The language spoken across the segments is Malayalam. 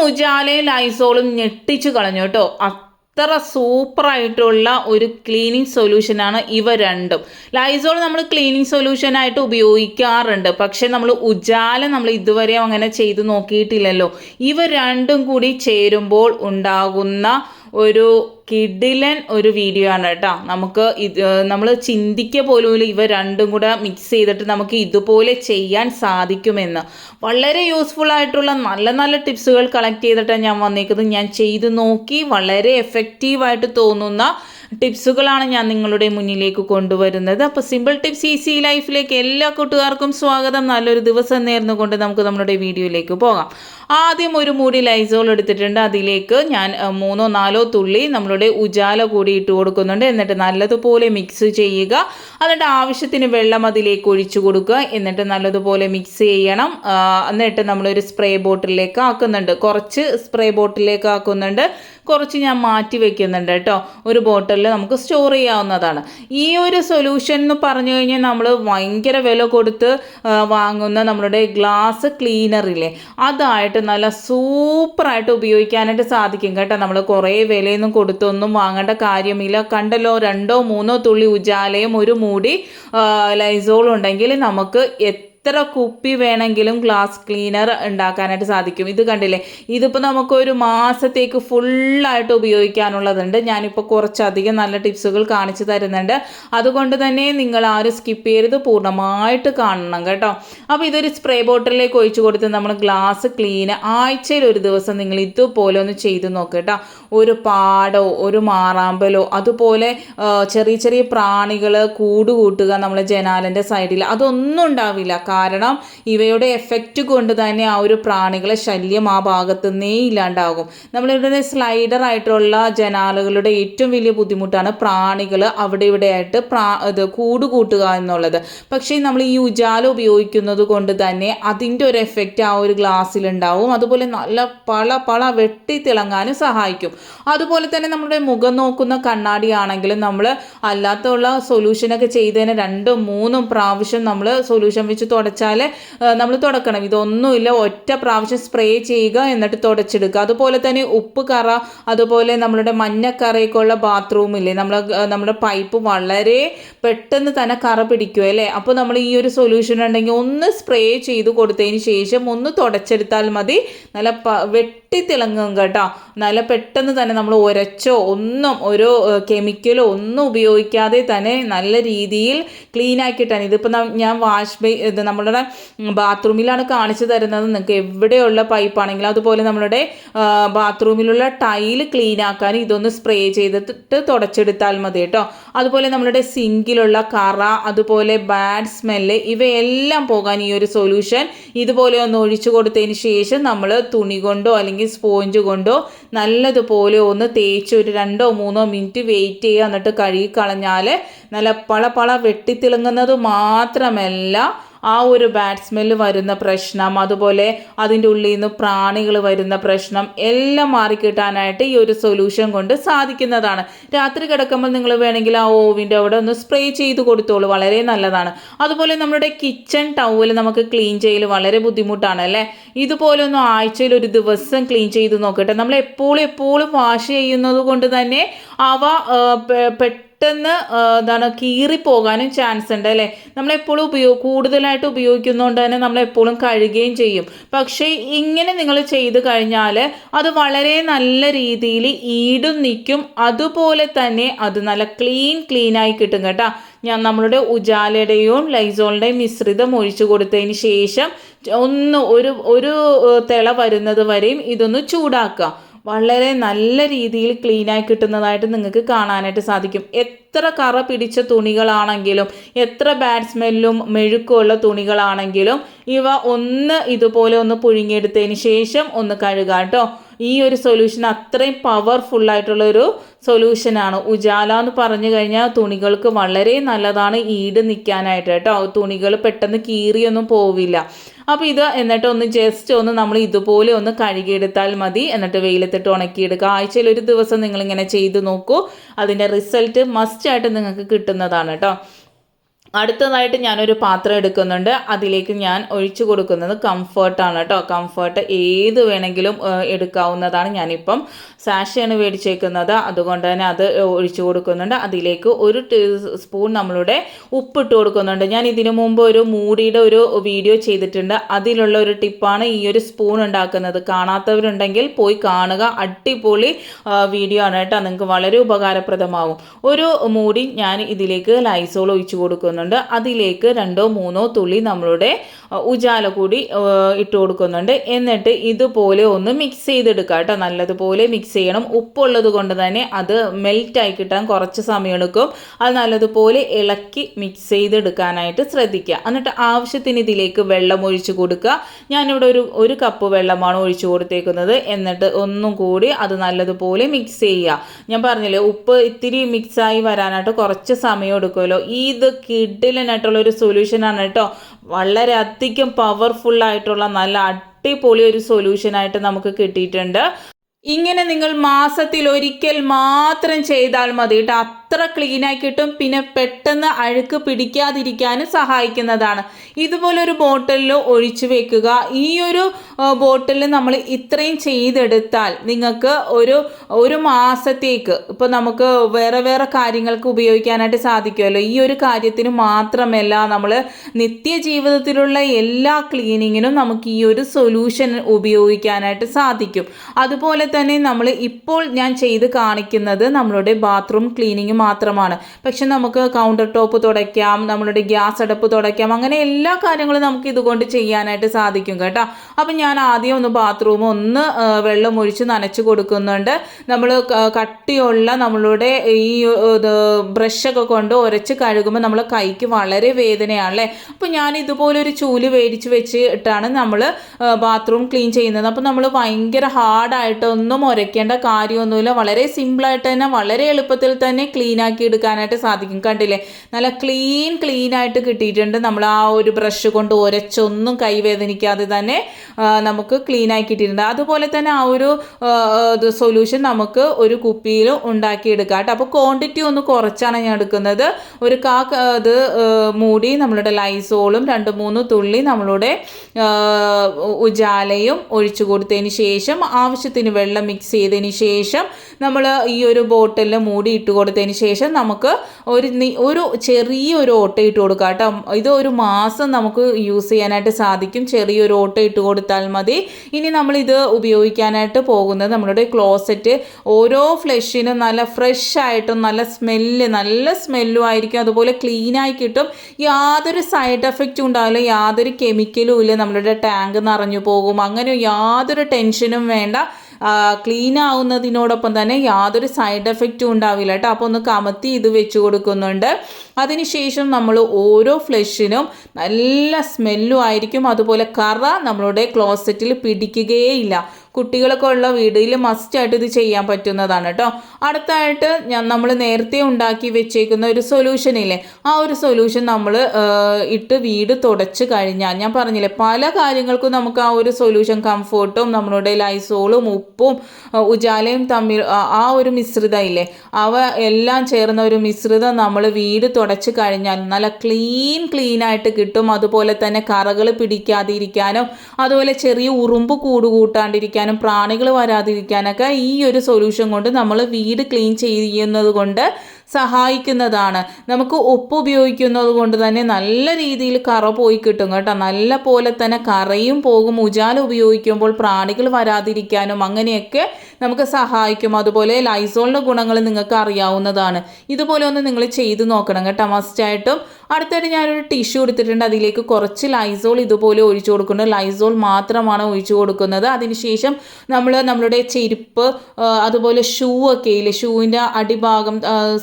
ഉജാലയും ഐസോളും ഞെട്ടിച്ചു കളഞ്ഞു കേട്ടോ. അത്ര സൂപ്പറായിട്ടുള്ള ഒരു ക്ലീനിങ് സൊല്യൂഷനാണ് ഇവ രണ്ടും. ലൈസോൾ നമ്മൾ ക്ലീനിങ് സൊല്യൂഷനായിട്ട് ഉപയോഗിക്കാറുണ്ട്. പക്ഷേ നമ്മൾ ഉജാല നമ്മൾ ഇതുവരെ അങ്ങനെ ചെയ്തു നോക്കിയിട്ടില്ലല്ലോ. ഇവ രണ്ടും കൂടി ചേരുമ്പോൾ ഉണ്ടാകുന്ന ഒരു കിഡിലൻ ഒരു വീഡിയോ ആണ് കേട്ടോ. നമുക്ക് ഇത് നമ്മൾ ചിന്തിക്കുക പോലും ഇവ രണ്ടും കൂടെ മിക്സ് ചെയ്തിട്ട് നമുക്ക് ഇതുപോലെ ചെയ്യാൻ സാധിക്കുമെന്ന്. വളരെ യൂസ്ഫുൾ ആയിട്ടുള്ള നല്ല നല്ല ടിപ്സുകൾ കളക്ട് ചെയ്തിട്ടാണ് ഞാൻ വന്നേക്കുന്നത്. ഞാൻ ചെയ്ത് നോക്കി വളരെ എഫക്റ്റീവായിട്ട് തോന്നുന്ന ടിപ്സുകളാണ് ഞാൻ നിങ്ങളുടെ മുന്നിലേക്ക് കൊണ്ടുവരുന്നത്. അപ്പോൾ സിമ്പിൾ ടിപ്സ് ഈസി ലൈഫിലേക്ക് എല്ലാ കൂട്ടുകാർക്കും സ്വാഗതം. നല്ലൊരു ദിവസം നേർന്നുകൊണ്ട് നമുക്ക് നമ്മുടെ വീഡിയോയിലേക്ക് പോകാം. ആദ്യം ഒരു മൂടി ലൈസോൾ എടുത്തിട്ടുണ്ട്. അതിലേക്ക് ഞാൻ മൂന്നോ നാലോ തുള്ളി നമ്മളുടെ ഉജാല കൂടി ഇട്ട് കൊടുക്കുന്നുണ്ട്. എന്നിട്ട് നല്ലതുപോലെ മിക്സ് ചെയ്യുക. എന്നിട്ട് ആവശ്യത്തിന് വെള്ളം അതിലേക്ക് ഒഴിച്ചു കൊടുക്കുക. എന്നിട്ട് നല്ലതുപോലെ മിക്സ് ചെയ്യണം. എന്നിട്ട് നമ്മളൊരു സ്പ്രേ ബോട്ടിലേക്ക് ആക്കുന്നുണ്ട്. കുറച്ച് സ്പ്രേ ബോട്ടിലേക്ക് ആക്കുന്നുണ്ട്. കുറച്ച് ഞാൻ മാറ്റി വെക്കുന്നുണ്ട് കേട്ടോ. ഒരു ബോട്ടിലിൽ നമുക്ക് സ്റ്റോർ ചെയ്യാവുന്നതാണ്. ഈ ഒരു സൊല്യൂഷൻ എന്ന് പറഞ്ഞു കഴിഞ്ഞാൽ നമ്മൾ ഭയങ്കര വില കൊടുത്ത് വാങ്ങുന്ന നമ്മളുടെ ഗ്ലാസ് ക്ലീനറില്ലേ അതായിട്ട് നല്ല സൂപ്പറായിട്ട് ഉപയോഗിക്കാനായിട്ട് സാധിക്കും കേട്ടോ. നമ്മൾ കുറേ വിലയൊന്നും കൊടുത്തൊന്നും വാങ്ങേണ്ട കാര്യമില്ല. കണ്ടല്ലോ രണ്ടോ മൂന്നോ തുള്ളി ഉജാലയും ഒരു മൂടി ലൈസോളും ഉണ്ടെങ്കിൽ നമുക്ക് എത്ര കുപ്പി വേണമെങ്കിലും ഗ്ലാസ് ക്ലീനർ ഉണ്ടാക്കാനായിട്ട് സാധിക്കും. ഇത് കണ്ടില്ലേ? ഇതിപ്പോൾ നമുക്കൊരു മാസത്തേക്ക് ഫുള്ളായിട്ട് ഉപയോഗിക്കാനുള്ളതുണ്ട്. ഞാനിപ്പോൾ കുറച്ചധികം നല്ല ടിപ്സുകൾ കാണിച്ചു തരുന്നുണ്ട്. അതുകൊണ്ട് തന്നെ നിങ്ങൾ ആരും സ്കിപ്പ് ചെയ്യരുത് പൂർണമായിട്ട് കാണണം കേട്ടോ. അപ്പോൾ ഇതൊരു സ്പ്രേ ബോട്ടിലേക്ക് ഒഴിച്ചു കൊടുത്ത് നമ്മൾ ഗ്ലാസ് ക്ലീൻ ആഴ്ചയിൽ ഒരു ദിവസം നിങ്ങൾ ഇതുപോലെ ഒന്ന് ചെയ്ത് നോക്കുക കേട്ടോ. ഒരു പാടോ ഒരു മാറാമ്പലോ അതുപോലെ ചെറിയ ചെറിയ പ്രാണികൾ കൂടുകൂട്ടുക നമ്മളെ ജനാലിന്റെ സൈഡിൽ അതൊന്നും ഉണ്ടാവില്ല. കാരണം ഇവയുടെ എഫക്റ്റ് കൊണ്ട് തന്നെ ആ ഒരു പ്രാണികളെ ശല്യം ആ ഭാഗത്തുനിന്നേ ഇല്ലാണ്ടാകും. നമ്മളിവിടെ സ്ലൈഡർ ആയിട്ടുള്ള ജനാലുകളുടെ ഏറ്റവും വലിയ ബുദ്ധിമുട്ടാണ് പ്രാണികൾ അവിടെ ഇവിടെ ആയിട്ട് പ്രാ ഇത് കൂട് കൂട്ടുക എന്നുള്ളത്. പക്ഷേ നമ്മൾ ഈ ഉജാല ഉപയോഗിക്കുന്നത് കൊണ്ട് തന്നെ അതിന്റെ ഒരു എഫക്റ്റ് ആ ഒരു ഗ്ലാസ്സിൽ ഉണ്ടാവും അതുപോലെ നല്ല പള പള വെട്ടി തിളങ്ങാനും സഹായിക്കും. അതുപോലെ തന്നെ നമ്മുടെ മുഖം നോക്കുന്ന കണ്ണാടി ആണെങ്കിലും നമ്മൾ അല്ലാത്തുള്ള സൊല്യൂഷനൊക്കെ ചെയ്തതിന് രണ്ടും മൂന്നും പ്രാവശ്യം നമ്മൾ സൊല്യൂഷൻ വെച്ച് തുടച്ചാൽ നമ്മൾ തുടക്കണം. ഇതൊന്നുമില്ല. ഒറ്റ പ്രാവശ്യം സ്പ്രേ ചെയ്യുക എന്നിട്ട് തുടച്ചെടുക്കുക അതുപോലെ തന്നെ ഉപ്പ് കറ അതുപോലെ നമ്മളുടെ മഞ്ഞക്കറയൊക്കെ ഉള്ള ബാത്റൂമില്ലേ നമ്മൾ നമ്മുടെ പൈപ്പ് വളരെ പെട്ടെന്ന് തന്നെ കറ പിടിക്കും അല്ലേ? അപ്പോൾ നമ്മൾ ഈ ഒരു സൊല്യൂഷൻ ഉണ്ടെങ്കിൽ ഒന്ന് സ്പ്രേ ചെയ്ത് കൊടുത്തതിന് ശേഷം ഒന്ന് തുടച്ചെടുത്താൽ മതി. നല്ല പ വെട്ടി തിളങ്ങും കേട്ടോ. നല്ല പെട്ടെന്ന് തന്നെ നമ്മൾ ഒരച്ചോ ഒന്നും ഒരു കെമിക്കലോ ഒന്നും ഉപയോഗിക്കാതെ തന്നെ നല്ല രീതിയിൽ ക്ലീൻ ആക്കിയിട്ടാണ് ഇതിപ്പോൾ ഞാൻ വാഷ് ബേ നമ്മളുടെ ബാത്റൂമിലാണ് കാണിച്ചു തരുന്നത്. നിങ്ങൾക്ക് എവിടെയുള്ള പൈപ്പാണെങ്കിലും അതുപോലെ നമ്മളുടെ ബാത്റൂമിലുള്ള ടൈൽ ക്ലീൻ ആക്കാൻ ഇതൊന്ന് സ്പ്രേ ചെയ്തിട്ട് തുടച്ചെടുത്താൽ മതി കേട്ടോ. അതുപോലെ നമ്മളുടെ സിങ്കിലുള്ള കറ അതുപോലെ ബാഡ് സ്മെല്ല് ഇവയെല്ലാം പോകാൻ ഈ ഒരു സൊല്യൂഷൻ ഇതുപോലെ ഒന്ന് ഒഴിച്ചു കൊടുത്തതിന് ശേഷം നമ്മൾ തുണി കൊണ്ടോ അല്ലെങ്കിൽ സ്പോഞ്ച് കൊണ്ടോ നല്ലതുപോലെ ഒന്ന് തേച്ച് ഒരു രണ്ടോ മൂന്നോ മിനിറ്റ് വെയിറ്റ് ചെയ്യുക എന്നിട്ട് കഴുകി കളഞ്ഞാൽ നല്ല പള പള വെട്ടിത്തിളങ്ങുന്നത് മാത്രമല്ല ആ ഒരു ബാഡ് സ്മെല്ല് വരുന്ന പ്രശ്നം അതുപോലെ അതിന്റെ ഉള്ളിൽ നിന്ന് പ്രാണികൾ വരുന്ന പ്രശ്നം എല്ലാം മാറിക്കിട്ടാനായിട്ട് ഈ ഒരു സൊല്യൂഷൻ കൊണ്ട് സാധിക്കുന്നതാണ്. രാത്രി കിടക്കുമ്പോൾ നിങ്ങൾ വേണമെങ്കിൽ ആ ഓവിന്റെ അവിടെ ഒന്ന് സ്പ്രേ ചെയ്ത് കൊടുത്തോളൂ വളരെ നല്ലതാണ്. അതുപോലെ നമ്മുടെ കിച്ചൺ ടവൽ നമുക്ക് ക്ലീൻ ചെയ്യൽ വളരെ ബുദ്ധിമുട്ടാണ് അല്ലേ? ഇതുപോലെ ഒന്ന് ആഴ്ചയിൽ ഒരു ദിവസം ക്ലീൻ ചെയ്ത് നോക്കട്ടെ. നമ്മൾ എപ്പോഴും എപ്പോഴും വാഷ് ചെയ്യുന്നത് കൊണ്ട് തന്നെ അവ പെട്ടെന്ന് എന്താണ് കീറിപ്പോകാനും ചാൻസ് ഉണ്ട് അല്ലേ? നമ്മളെപ്പോഴും ഉപയോഗ കൂടുതലായിട്ട് ഉപയോഗിക്കുന്നതുകൊണ്ട് തന്നെ നമ്മളെപ്പോഴും കഴുകുകയും ചെയ്യും. പക്ഷേ ഇങ്ങനെ നിങ്ങൾ ചെയ്ത് കഴിഞ്ഞാൽ അത് വളരെ നല്ല രീതിയിൽ ഈടും നിൽക്കും അതുപോലെ തന്നെ അത് നല്ല ക്ലീൻ ക്ലീനായി കിട്ടും കേട്ടോ. ഞാൻ നമ്മളുടെ ഉജാലയുടെയും ലൈസോളിന്റെയും മിശ്രിതം ഒഴിച്ചു കൊടുത്തതിന് ശേഷം ഒന്ന് ഒരു ഒരു തിള വരുന്നത് വരെയും ഇതൊന്ന് ചൂടാക്കുക. വളരെ നല്ല രീതിയിൽ ക്ലീനായി കിട്ടുന്നതായിട്ട് നിങ്ങൾക്ക് കാണാനായിട്ട് സാധിക്കും. എത്ര കറ പിടിച്ച തുണികളാണെങ്കിലും എത്ര ബാഡ് സ്മെല്ലും മെഴുക്കുമുള്ള തുണികളാണെങ്കിലും ഇവ ഒന്ന് ഇതുപോലെ ഒന്ന് പുഴുങ്ങിയെടുത്തതിന് ശേഷം ഒന്ന് കഴുകാം കേട്ടോ ഈ ഒരു സൊല്യൂഷൻ അത്രയും ഒരു സൊല്യൂഷനാണ് ഉജാല എന്ന് പറഞ്ഞു കഴിഞ്ഞാൽ തുണികൾക്ക് വളരെ നല്ലതാണ് ഈട് നിൽക്കാനായിട്ട് കേട്ടോ. തുണികൾ പെട്ടെന്ന് കീറിയൊന്നും പോവില്ല. അപ്പോൾ ഇത് എന്നിട്ട് ഒന്ന് ജസ്റ്റ് ഒന്ന് നമ്മൾ ഇതുപോലെ ഒന്ന് കഴുകിയെടുത്താൽ മതി. എന്നിട്ട് വെയിലത്തിട്ട് ഉണക്കിയെടുക്കുക. ആഴ്ചയിൽ ഒരു ദിവസം നിങ്ങളിങ്ങനെ ചെയ്ത് നോക്കൂ. അതിന്റെ റിസൾട്ട് മസ്റ്റായിട്ട് നിങ്ങൾക്ക് കിട്ടുന്നതാണ് കേട്ടോ. അടുത്തതായിട്ട് ഞാനൊരു പാത്രം എടുക്കുന്നുണ്ട്. അതിലേക്ക് ഞാൻ ഒഴിച്ചു കൊടുക്കുന്നത് കംഫർട്ടാണ് കേട്ടോ. കംഫർട്ട് ഏത് വേണമെങ്കിലും എടുക്കാവുന്നതാണ് ഞാനിപ്പം സാഷയാണ് മേടിച്ചേക്കുന്നത്. അതുകൊണ്ട് തന്നെ അത് ഒഴിച്ചു കൊടുക്കുന്നുണ്ട്. അതിലേക്ക് ഒരു സ്പൂൺ നമ്മളുടെ ഉപ്പിട്ട് കൊടുക്കുന്നുണ്ട്. ഞാൻ ഇതിനു മുമ്പ് ഒരു മൂടിയുടെ ഒരു വീഡിയോ ചെയ്തിട്ടുണ്ട്. അതിലുള്ള ഒരു ടിപ്പാണ് ഈ ഒരു സ്പൂൺ ഉണ്ടാക്കുന്നത്. കാണാത്തവരുണ്ടെങ്കിൽ പോയി കാണുക. അടിപൊളി വീഡിയോ ആണ് കേട്ടോ. നിങ്ങൾക്ക് വളരെ ഉപകാരപ്രദമാവും. ഒരു മൂടി ഞാൻ ഇതിലേക്ക് ലൈസോൾ ഒഴിച്ചു കൊടുക്കുന്നുണ്ട്. അതിലേക്ക് രണ്ടോ മൂന്നോ തുള്ളി നമ്മളുടെ ഉജാല കൂടി ഇട്ട് കൊടുക്കുന്നുണ്ട്. എന്നിട്ട് ഇതുപോലെ ഒന്ന് മിക്സ് ചെയ്തെടുക്കുക കേട്ടോ. നല്ലതുപോലെ മിക്സ് ചെയ്യണം. ഉപ്പുള്ളത് കൊണ്ട് തന്നെ അത് മെൽറ്റായി കിട്ടാൻ കുറച്ച് സമയമെടുക്കും. അത് നല്ലതുപോലെ ഇളക്കി മിക്സ് ചെയ്തെടുക്കാനായിട്ട് ശ്രദ്ധിക്കുക. എന്നിട്ട് ആവശ്യത്തിന് ഇതിലേക്ക് വെള്ളം ഒഴിച്ചു കൊടുക്കുക. ഞാനിവിടെ ഒരു ഒരു കപ്പ് വെള്ളമാണ് ഒഴിച്ചു കൊടുത്തേക്കുന്നത്. എന്നിട്ട് ഒന്നും കൂടി അത് നല്ലതുപോലെ മിക്സ് ചെയ്യുക. ഞാൻ പറഞ്ഞില്ലേ ഉപ്പ് ഇത്തിരി മിക്സായി വരാനായിട്ട് കുറച്ച് സമയം എടുക്കുമല്ലോ ഇത് കിഡിലനായിട്ടുള്ള ഒരു സൊല്യൂഷനാണ് കേട്ടോ. വളരെ അധികം പവർഫുൾ ആയിട്ടുള്ള നല്ല അടിപൊളി ഒരു സൊല്യൂഷനായിട്ട് നമുക്ക് കിട്ടിയിട്ടുണ്ട്. ഇങ്ങനെ നിങ്ങൾ മാസത്തിൽ ഒരിക്കൽ മാത്രം ചെയ്താൽ മതി കേട്ടോ. അത്ര ക്ലീനായി കിട്ടും പിന്നെ പെട്ടെന്ന് അഴുക്ക് പിടിക്കാതിരിക്കാനും സഹായിക്കുന്നതാണ്. ഇതുപോലെ ഒരു ബോട്ടിലിൽ ഒഴിച്ചു വെക്കുക. ഈ ഒരു ബോട്ടിൽ നമ്മൾ ഇത്രയും ചെയ്തെടുത്താൽ നിങ്ങൾക്ക് ഒരു ഒരു മാസത്തേക്ക് ഇപ്പോൾ നമുക്ക് വേറെ വേറെ കാര്യങ്ങൾക്ക് ഉപയോഗിക്കാനായിട്ട് സാധിക്കുമല്ലോ. ഈ ഒരു കാര്യത്തിന് മാത്രമല്ല നമ്മൾ നിത്യജീവിതത്തിലുള്ള എല്ലാ ക്ലീനിങ്ങിനും നമുക്ക് ഈ ഒരു സൊല്യൂഷൻ ഉപയോഗിക്കാനായിട്ട് സാധിക്കും. അതുപോലെ തന്നെ നമ്മൾ ഇപ്പോൾ ഞാൻ ചെയ്ത് കാണിക്കുന്നത് നമ്മളുടെ ബാത്റൂം ക്ലീനിങ് മാത്രമാണ്. പക്ഷെ നമുക്ക് കൗണ്ടർ ടോപ്പ് തുടയ്ക്കാം നമ്മളുടെ ഗ്യാസ് അടുപ്പ് തുടയ്ക്കാം അങ്ങനെ എല്ലാ കാര്യങ്ങളും നമുക്ക് ഇതുകൊണ്ട് ചെയ്യാനായിട്ട് സാധിക്കും കേട്ടോ. അപ്പം ഞാൻ ആദ്യം ഒന്ന് ബാത്റൂം ഒന്ന് വെള്ളം ഒഴിച്ച് നനച്ച് കൊടുക്കുന്നുണ്ട്. നമ്മൾ കട്ടിയുള്ള നമ്മളുടെ ഈ ബ്രഷൊക്കെ കൊണ്ട് ഉരച്ച് കഴുകുമ്പോൾ നമ്മളെ കൈക്ക് വളരെ വേദനയാണല്ലേ അപ്പോൾ ഞാൻ ഇതുപോലെ ഒരു ചൂൽ മേടിച്ച് വെച്ചിട്ടാണ് നമ്മൾ ബാത്റൂം ക്ലീൻ ചെയ്യുന്നത്. അപ്പോൾ നമ്മൾ ഭയങ്കര ഹാർഡായിട്ടൊന്നും ഉരയ്ക്കേണ്ട കാര്യമൊന്നുമില്ല. വളരെ സിമ്പിളായിട്ട് തന്നെ വളരെ എളുപ്പത്തിൽ തന്നെ ക്ലീൻ ആക്കി എടുക്കാനായിട്ട് സാധിക്കും. കണ്ടില്ലേ? നല്ല ക്ലീൻ ക്ലീൻ ആയിട്ട് കിട്ടിയിട്ടുണ്ട്. നമ്മൾ ആ ഒരു ബ്രഷ് കൊണ്ട് ഒരച്ചൊന്നും കൈ വേദനിക്കാതെ തന്നെ നമുക്ക് ക്ലീൻ ആയി കിട്ടിയിട്ടുണ്ട്. അതുപോലെ തന്നെ ആ ഒരു സൊല്യൂഷൻ നമുക്ക് ഒരു കുപ്പിയിൽ ഉണ്ടാക്കിയെടുക്കാം കേട്ടോ. അപ്പോൾ ക്വാണ്ടിറ്റി ഒന്ന് കുറച്ചാണ് ഞാൻ എടുക്കുന്നത്. ഒരു ക- ഇത് മൂടി നമ്മളുടെ ലൈസോളും രണ്ട് മൂന്ന് തുള്ളി നമ്മളുടെ ഉജാലയും ഒഴിച്ചു കൊടുത്തതിന് ശേഷം ആവശ്യത്തിന് വെള്ളം മിക്സ് ചെയ്തതിന് ശേഷം നമ്മൾ ഈ ഒരു ബോട്ടിലിൽ മൂടി ഇട്ട് കൊടുത്തതിന് ശേഷം നമുക്ക് ഒരു ഒരു ചെറിയൊരു ഓട്ട ഇട്ട് കൊടുക്കാം കേട്ടോ. ഇത് ഒരു മാസം നമുക്ക് യൂസ് ചെയ്യാനായിട്ട് സാധിക്കും. ചെറിയൊരു ഓട്ട ഇട്ട് കൊടുത്താൽ മതി. ഇനി നമ്മൾ ഇത് ഉപയോഗിക്കാനായിട്ട് പോകുന്നത് നമ്മളുടെ ക്ലോസറ്റ് ഓരോ ഫ്ലഷിനും നല്ല ഫ്രഷ് ആയിട്ടും നല്ല സ്മെല്ല് നല്ല സ്മെല്ലും ആയിരിക്കും. അതുപോലെ ക്ലീനായി കിട്ടും. യാതൊരു സൈഡ് എഫക്റ്റും ഉണ്ടാവില്ല. യാതൊരു കെമിക്കലും ഇല്ല. നമ്മളുടെ ടാങ്ക് നിറഞ്ഞു പോകും. അങ്ങനെ യാതൊരു ടെൻഷനും വേണ്ട. ക്ലീൻ ആവുന്നതിനോടൊപ്പം തന്നെ യാതൊരു സൈഡ് എഫക്റ്റും ഉണ്ടാവില്ല കേട്ടോ. അപ്പോൾ ഒന്ന് കമത്തി ഇത് വെച്ച് കൊടുക്കുന്നുണ്ട്. അതിനുശേഷം നമ്മൾ ഓരോ ഫ്ലഷിനും നല്ല സ്മെല്ലും ആയിരിക്കും. അതുപോലെ കറ നമ്മളുടെ ക്ലോസറ്റിൽ പിടിക്കുകയേയില്ല കുട്ടികളൊക്കെ ഉള്ള മസ്റ്റ് ആയിട്ട് ഇത് ചെയ്യാൻ പറ്റുന്നതാണ് കേട്ടോ അടുത്തായിട്ട് ഞാൻ നമ്മൾ നേരത്തെ ഉണ്ടാക്കി വെച്ചേക്കുന്ന ഒരു സൊല്യൂഷൻ ഇല്ലേ? ആ ഒരു സൊല്യൂഷൻ നമ്മൾ ഇട്ട് വീട് തുടച്ച് കഴിഞ്ഞാൽ ഞാൻ പറഞ്ഞില്ലേ പല കാര്യങ്ങൾക്കും നമുക്ക് ആ ഒരു സൊല്യൂഷൻ കംഫോർട്ടും നമ്മളുടെ ലൈസോളും ഉപ്പും ഉജാലയും തമ്മിൽ ആ- ഒരു മിശ്രിതം ഇല്ലേ? അവ എല്ലാം ചേർന്ന ഒരു മിശ്രിതം നമ്മൾ വീട് തുടച്ച് കഴിഞ്ഞാൽ നല്ല ക്ലീൻ ക്ലീൻ ആയിട്ട് കിട്ടും. അതുപോലെ തന്നെ കറകൾ പിടിക്കാതിരിക്കാനും അതുപോലെ ചെറിയ ഉറുമ്പ് കൂട് കൂട്ടാണ്ടിരിക്കാനും പ്രാണികൾ വരാതിരിക്കാനൊക്കെ ഈ ഒരു സൊല്യൂഷൻ കൊണ്ട് നമ്മൾ വീട് ക്ലീൻ ചെയ്യുന്നത് കൊണ്ട് സഹായിക്കുന്നതാണ്. നമുക്ക് ഉപ്പ് ഉപയോഗിക്കുന്നത് കൊണ്ട് തന്നെ നല്ല രീതിയിൽ കറ പോയി കിട്ടും കേട്ടോ. നല്ല പോലെ തന്നെ കറയും പോകും. ഉജാല ഉപയോഗിക്കുമ്പോൾ പ്രാണികൾ വരാതിരിക്കാനും അങ്ങനെയൊക്കെ നമുക്ക് സഹായിക്കും. അതുപോലെ ലൈസോളിന്റെ ഗുണങ്ങൾ നിങ്ങൾക്ക് അറിയാവുന്നതാണ്. ഇതുപോലെ ഒന്ന് നിങ്ങൾ ചെയ്തു നോക്കണം കേട്ടോ. മസ്റ്റായിട്ടും അടുത്തായിട്ട് ഞാനൊരു ടിഷ്യൂ എടുത്തിട്ടുണ്ട്. അതിലേക്ക് കുറച്ച് ലൈസോൾ ഇതുപോലെ ഒഴിച്ചു കൊടുക്കുന്നുണ്ട്. ലൈസോൾ മാത്രമാണ് ഒഴിച്ചു കൊടുക്കുന്നത്. അതിനുശേഷം നമ്മൾ നമ്മളുടെ ചെരുപ്പ് അതുപോലെ ഷൂ ഒക്കെ ഇല്ലേ? ഷൂവിന്റെ അടിഭാഗം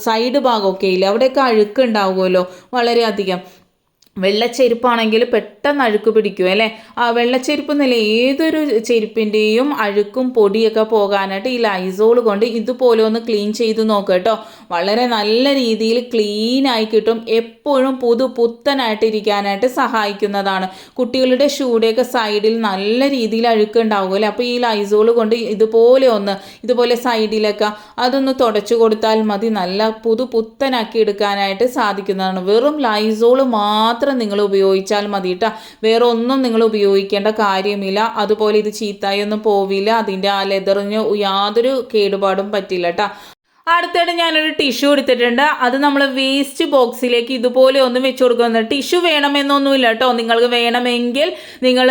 സൈഡ് ഭാഗമൊക്കെ ഇല്ലേ? അവിടെയൊക്കെ അഴുക്ക് ഉണ്ടാവുമല്ലോ വളരെയധികം. വെള്ളച്ചെരുപ്പാണെങ്കിൽ പെട്ടെന്ന് അഴുക്ക് പിടിക്കും അല്ലേ? ആ വെള്ളച്ചെരുപ്പ് എന്നല്ല? ഏതൊരു ചെരുപ്പിന്റെയും അഴുക്കും പൊടിയൊക്കെ പോകാനായിട്ട് ഈ ലൈസോൾ കൊണ്ട് ഇതുപോലെ ഒന്ന് ക്ലീൻ ചെയ്ത് നോക്കുക കേട്ടോ. വളരെ നല്ല രീതിയിൽ ക്ലീൻ ആയി കിട്ടും. എപ്പോഴും പുതു പുത്തനായിട്ട് ഇരിക്കാനായിട്ട് സഹായിക്കുന്നതാണ്. കുട്ടികളുടെ ഷൂടെയൊക്കെ സൈഡിൽ നല്ല രീതിയിൽ അഴുക്ക് ഉണ്ടാവുമല്ലോ അപ്പോൾ ഈ ലൈസോൾ കൊണ്ട് ഇതുപോലെ ഒന്ന് ഇതുപോലെ സൈഡിലൊക്കെ അതൊന്ന് തുടച്ചു കൊടുത്താൽ മതി. നല്ല പുതു പുത്തനാക്കി എടുക്കാനായിട്ട് സാധിക്കുന്നതാണ്. വെറും ലൈസോൾ മാത്രം നിങ്ങൾ ഉപയോഗിച്ചാൽ മതി കേട്ടോ വേറെ ഒന്നും നിങ്ങൾ ഉപയോഗിക്കേണ്ട കാര്യമില്ല. അതുപോലെ ഇത് ചീത്തായി ഒന്നും പോവില്ല. അതിന്റെ ആ ലെതറിന് യാതൊരു കേടുപാടും പറ്റില്ല കേട്ടോ അടുത്തായിട്ട് ഞാനൊരു ടിഷ്യൂ എടുത്തിട്ടുണ്ട്. അത് നമ്മൾ വേസ്റ്റ് ബോക്സിലേക്ക് ഇതുപോലെ ഒന്നും വെച്ച് കൊടുക്കുന്നത് ടിഷ്യൂ വേണമെന്നൊന്നുമില്ല കേട്ടോ. നിങ്ങൾക്ക് വേണമെങ്കിൽ നിങ്ങൾ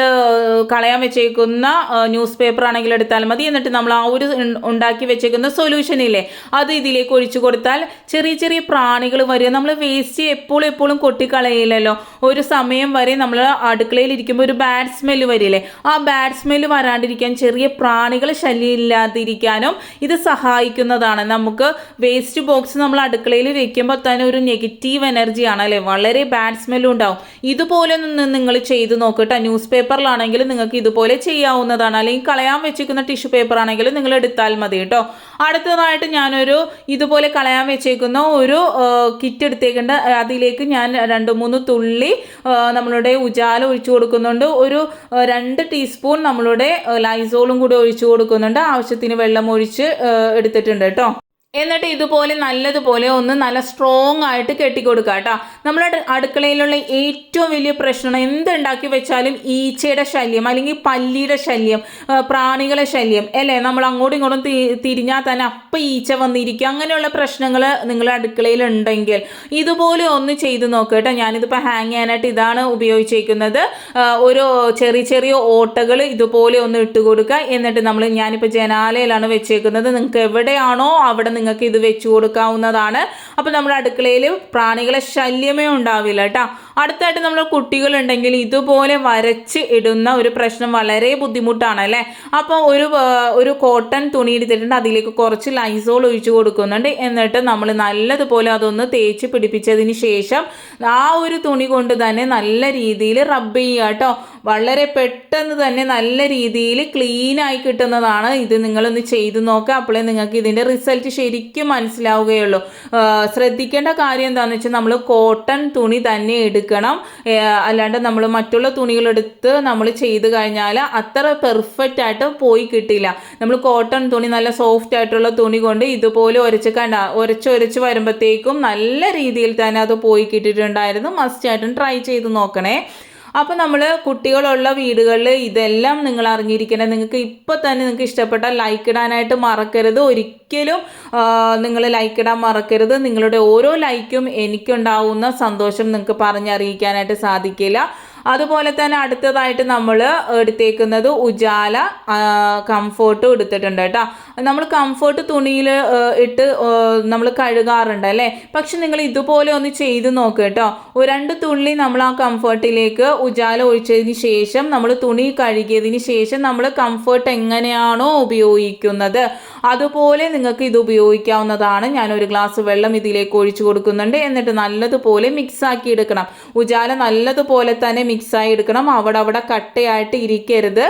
കളയാൻ വെച്ചേക്കുന്ന ന്യൂസ് പേപ്പർ ആണെങ്കിൽ എടുത്താൽ മതി. എന്നിട്ട് നമ്മൾ ആ ഒരു ഉണ്ടാക്കി വെച്ചേക്കുന്ന സൊല്യൂഷൻ ഇല്ലേ? അത് ഇതിലേക്ക് ഒഴിച്ചു കൊടുത്താൽ ചെറിയ ചെറിയ പ്രാണികൾ വരിക നമ്മൾ വേസ്റ്റ് എപ്പോഴും എപ്പോഴും കൊട്ടിക്കളയില്ലല്ലോ. ഒരു സമയം വരെ നമ്മൾ അടുക്കളയിൽ ഇരിക്കുമ്പോൾ ഒരു ബാഡ് സ്മെല്ല് വരില്ലേ? ആ ബാഡ് സ്മെല്ല് വരാണ്ടിരിക്കാൻ ചെറിയ പ്രാണികൾ ശല്യമില്ലാതിരിക്കാനും ഇത് സഹായിക്കുന്നതാണ്. നമുക്ക് വേസ്റ്റ് ബോക്സ് നമ്മൾ അടുക്കളയിൽ വെക്കുമ്പോൾ തന്നെ ഒരു നെഗറ്റീവ് എനർജിയാണ് അല്ലേ? വളരെ ബാഡ് സ്മെല്ലും ഉണ്ടാവും. ഇതുപോലെ നിന്ന് നിങ്ങൾ ചെയ്ത് നോക്കട്ടെ. ന്യൂസ് പേപ്പറിലാണെങ്കിൽ നിങ്ങൾക്ക് ഇതുപോലെ ചെയ്യാവുന്നതാണ്. അല്ലെങ്കിൽ കളയാൻ വെച്ചിരിക്കുന്ന ടിഷ്യൂ പേപ്പർ ആണെങ്കിൽ നിങ്ങൾ എടുത്താൽ മതി കേട്ടോ. അടുത്തതായിട്ട് ഞാനൊരു ഇതുപോലെ കളയാൻ വെച്ചേക്കുന്ന ഒരു കിറ്റ് എടുത്തേക്കുണ്ട്. അതിലേക്ക് ഞാൻ രണ്ട് മൂന്ന് തുള്ളി നമ്മളുടെ ഉജാല ഒഴിച്ചു കൊടുക്കുന്നുണ്ട്. ഒരു രണ്ട് ടീസ്പൂൺ നമ്മളുടെ ലൈസോളും കൂടി ഒഴിച്ചു കൊടുക്കുന്നുണ്ട്. ആവശ്യത്തിന് വെള്ളം ഒഴിച്ച് എടുത്തിട്ടുണ്ട് കേട്ടോ. എന്നിട്ട് ഇതുപോലെ നല്ലതുപോലെ ഒന്ന് നല്ല സ്ട്രോങ് ആയിട്ട് കെട്ടിക്കൊടുക്കുക കേട്ടോ. നമ്മുടെ അടുക്കളയിലുള്ള ഏറ്റവും വലിയ പ്രശ്നം എന്തുണ്ടാക്കി വെച്ചാലും ഈച്ചയുടെ ശല്യം അല്ലെങ്കിൽ പല്ലിയുടെ ശല്യം പ്രാണികളെ ശല്യം അല്ലേ? നമ്മൾ അങ്ങോട്ടും ഇങ്ങോട്ടും തിരിഞ്ഞാൽ തന്നെ അപ്പം ഈച്ച വന്നിരിക്കുക അങ്ങനെയുള്ള പ്രശ്നങ്ങൾ നിങ്ങളുടെ അടുക്കളയിൽ ഉണ്ടെങ്കിൽ ഇതുപോലെ ഒന്ന് ചെയ്ത് നോക്കുക കേട്ടോ. ഞാനിതിപ്പോൾ ഹാങ് ചെയ്യാനായിട്ട് ഇതാണ് ഉപയോഗിച്ചിരിക്കുന്നത് ഒരു ചെറിയ ചെറിയ ഓട്ടകൾ ഇതുപോലെ ഒന്ന് ഇട്ട് കൊടുക്കുക എന്നിട്ട് നമ്മൾ ഞാനിപ്പോൾ ജനാലയിലാണ് വെച്ചേക്കുന്നത്. നിങ്ങൾക്ക് എവിടെയാണോ അവിടെ നിങ്ങൾക്ക് ഇത് വെച്ചു കൊടുക്കാവുന്നതാണ്. അപ്പോൾ നമ്മുടെ അടുക്കളയിൽ പ്രാണികളെ ശല്യമേ ഉണ്ടാവില്ല കേട്ടോ അടുത്തായിട്ട് നമ്മൾ കുട്ടികളുണ്ടെങ്കിൽ ഇതുപോലെ വരച്ച് ഇടുന്ന ഒരു പ്രശ്നം വളരെ ബുദ്ധിമുട്ടാണ് അല്ലേ? അപ്പോൾ ഒരു ഒരു കോട്ടൺ തുണി എടുത്തിട്ടുണ്ട് അതിലേക്ക് കുറച്ച് ലൈസോൾ ഒഴിച്ചു കൊടുക്കുന്നുണ്ട്. എന്നിട്ട് നമ്മൾ നല്ലതുപോലെ അതൊന്ന് തേച്ച് പിടിപ്പിച്ചതിന് ശേഷം ആ ഒരു തുണി കൊണ്ട് തന്നെ നല്ല രീതിയിൽ റബ്ബ് ചെയ്യുക കേട്ടോ. വളരെ പെട്ടെന്ന് തന്നെ നല്ല രീതിയിൽ ക്ലീൻ ആയി കിട്ടുന്നതാണ്. ഇത് നിങ്ങളൊന്ന് ചെയ്തു നോക്കുക അപ്പോഴേ നിങ്ങൾക്ക് ഇതിന്റെ റിസൾട്ട് ശരിക്കും മനസ്സിലാവുകയുള്ളൂ. ശ്രദ്ധിക്കേണ്ട കാര്യം എന്താണെന്ന് വെച്ചാൽ നമ്മൾ കോട്ടൺ തുണി തന്നെ എടുക്കണം. അല്ലാണ്ട് നമ്മൾ മറ്റുള്ള തുണികളെടുത്ത് നമ്മൾ ചെയ്ത് കഴിഞ്ഞാൽ അത്ര പെർഫെക്റ്റ് ആയിട്ട് പോയി കിട്ടില്ല. നമ്മൾ കോട്ടൺ തുണി നല്ല സോഫ്റ്റ് ആയിട്ടുള്ള തുണി കൊണ്ട് ഇതുപോലെ ഉരച്ച് കണ്ട ഉരച്ച് ഉരച്ച് വരുമ്പോഴത്തേക്കും നല്ല രീതിയിൽ തന്നെ അത് പോയി കിട്ടിയിട്ടുണ്ടായിരുന്നു. മസ്റ്റ് ആയിട്ടും ട്രൈ ചെയ്ത് നോക്കണേ. അപ്പോൾ നമ്മൾ കുട്ടികളുള്ള വീടുകളിൽ ഇതെല്ലാം നിങ്ങൾ അറിഞ്ഞിരിക്കണം നിങ്ങൾക്ക് ഇപ്പോൾ തന്നെ നിങ്ങൾക്ക് ഇഷ്ടപ്പെട്ട ലൈക്ക് ഇടാനായിട്ട് മറക്കരുത്. ഒരിക്കലും നിങ്ങൾ ലൈക്ക് ഇടാൻ മറക്കരുത്. നിങ്ങളുടെ ഓരോ ലൈക്കും എനിക്കുണ്ടാവുന്ന സന്തോഷം നിങ്ങൾക്ക് പറഞ്ഞറിയിക്കാനായിട്ട് സാധിക്കില്ല. അതുപോലെ തന്നെ അടുത്തതായിട്ട് നമ്മൾ എടുത്തേക്കുന്നത് ഉജാല കംഫോർട്ടും എടുത്തിട്ടുണ്ട് കേട്ടോ. നമ്മൾ കംഫോർട്ട് തുണിയിൽ ഇട്ട് നമ്മൾ കഴുകാറുണ്ട് അല്ലേ? പക്ഷെ നിങ്ങൾ ഇതുപോലെ ഒന്ന് ചെയ്ത് നോക്കുക കേട്ടോ. രണ്ട് തുള്ളി നമ്മൾ ആ കംഫർട്ടിലേക്ക് ഉജാല ഒഴിച്ചതിന് ശേഷം നമ്മൾ തുണി കഴുകിയതിന് ശേഷം നമ്മൾ കംഫർട്ട് എങ്ങനെയാണോ ഉപയോഗിക്കുന്നത്. അതുപോലെ നിങ്ങൾക്ക് ഇത് ഉപയോഗിക്കാവുന്നതാണ്. ഞാൻ ഒരു ഗ്ലാസ് വെള്ളം ഇതിലേക്ക് ഒഴിച്ചു കൊടുക്കുന്നുണ്ട്. എന്നിട്ട് നല്ലതുപോലെ മിക്സ് ആക്കി എടുക്കണം. ഉജാല നല്ലതുപോലെ തന്നെ മിക്സായി എടുക്കണം അവിടെ അവിടെ കട്ടയായിട്ട് ഇരിക്കരുത്.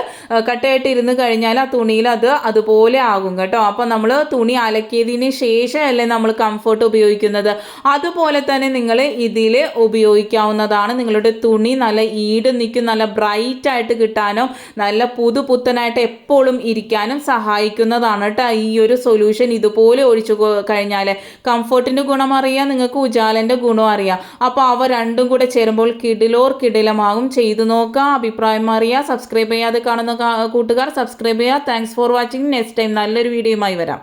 കട്ടയായിട്ട് ഇരുന്ന് കഴിഞ്ഞാൽ ആ തുണിയിൽ അത് അതുപോലെ ആകും കേട്ടോ. അപ്പോൾ നമ്മൾ തുണി അലക്കിയതിന് ശേഷമല്ലേ നമ്മൾ കംഫർട്ട് ഉപയോഗിക്കുന്നത്. അതുപോലെ തന്നെ നിങ്ങൾ ഇതിൽ ഉപയോഗിക്കാവുന്നതാണ്. നിങ്ങളുടെ തുണി നല്ല ഈട് നിൽക്കും നല്ല ബ്രൈറ്റ് ആയിട്ട് കിട്ടാനും നല്ല പുതുപുത്തനായിട്ട് എപ്പോഴും ഇരിക്കാനും സഹായിക്കുന്നതാണ് കേട്ടോ ഈ ഒരു സൊല്യൂഷൻ ഇതുപോലെ ഒഴിച്ചു കഴിഞ്ഞാൽ കംഫർട്ടിന്റെ ഗുണം അറിയാം നിങ്ങൾക്ക് ഉജാലന്റെ ഗുണം അറിയാം. അപ്പോൾ അവ രണ്ടും കൂടെ ചേരുമ്പോൾ കിടിലോർ കിടിലമാകും. ഉണ്ടാകും ചെയ്തു നോക്കുക അഭിപ്രായം അറിയുക സബ്സ്ക്രൈബ് ചെയ്യാതെ കാണുന്ന കൂട്ടുകാർ സബ്സ്ക്രൈബ് ചെയ്യുക. Thanks for watching next time നല്ലൊരു വീഡിയോയുമായി വരാം.